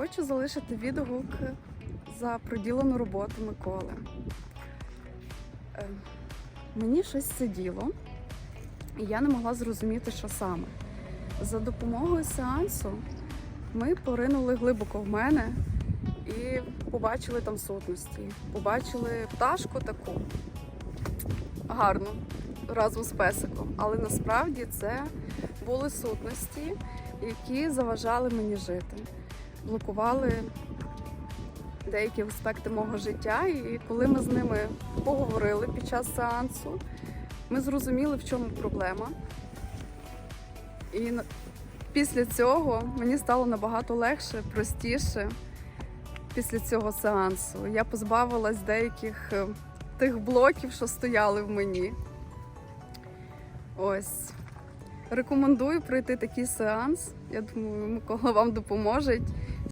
Хочу залишити відгук за приділену роботу Миколи. Е, Мені щось сиділо, і я не могла зрозуміти, що саме. За допомогою сеансу ми поринули глибоко в мене і побачили там сутності. Побачили пташку таку гарну разом з песиком. Але насправді це були сутності, які заважали мені жити, блокували деякі аспекти мого життя. І коли ми з ними поговорили під час сеансу, ми зрозуміли, в чому проблема. І після цього мені стало набагато легше, простіше після цього сеансу. Я позбавилась деяких е, тих блоків, що стояли в мені. Ось. Рекомендую пройти такий сеанс. Я думаю, Микола вам допоможе.